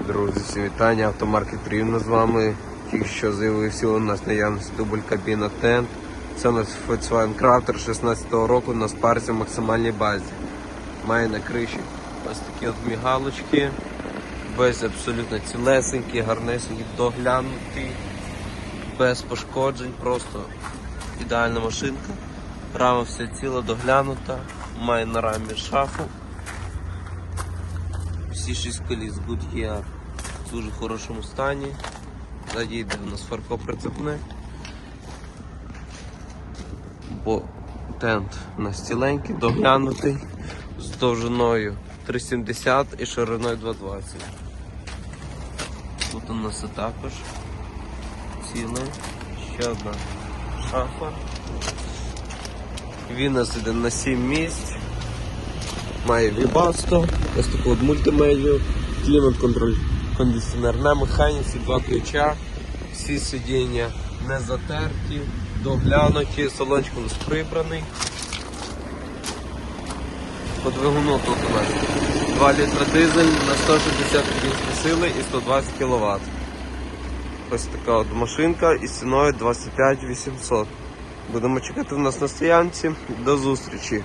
Друзі, всі вітання, автомаркет Рівно з вами. Тільки що з'явився у нас наявність дубль кабіна Тент. Це у нас Volkswagen Crafter 16-го року на спарці в максимальній базі. Має на криші ось такі от мігалочки, без абсолютно цілесенькі, гарнесенькі, доглянуті, без пошкоджень, просто ідеальна машинка. Рама вся ціла, доглянута, має на рамі шафу. Всі шість коліс Goodyear в дуже хорошому стані. Ззаді йде у нас фаркоприцепне. Бо тент у нас ціленький, доглянутий, з довжиною 3,70 і шириною 2,20. Тут у нас і також ціле. Ще одна шафа. Він нас іде на 7 місць. Має вібасто, ось таку от мультимедію, клімат контроль, кондиціонер на механіці, два ключа, всі сидіння не затерті, доглянуті, салончик у нас прибраний. По двигуну тут у нас 2 літра дизель на 160 кінської сили і 120 кВт. Ось така от машинка із ціною 25 800. Будемо чекати в нас на стоянці. До зустрічі!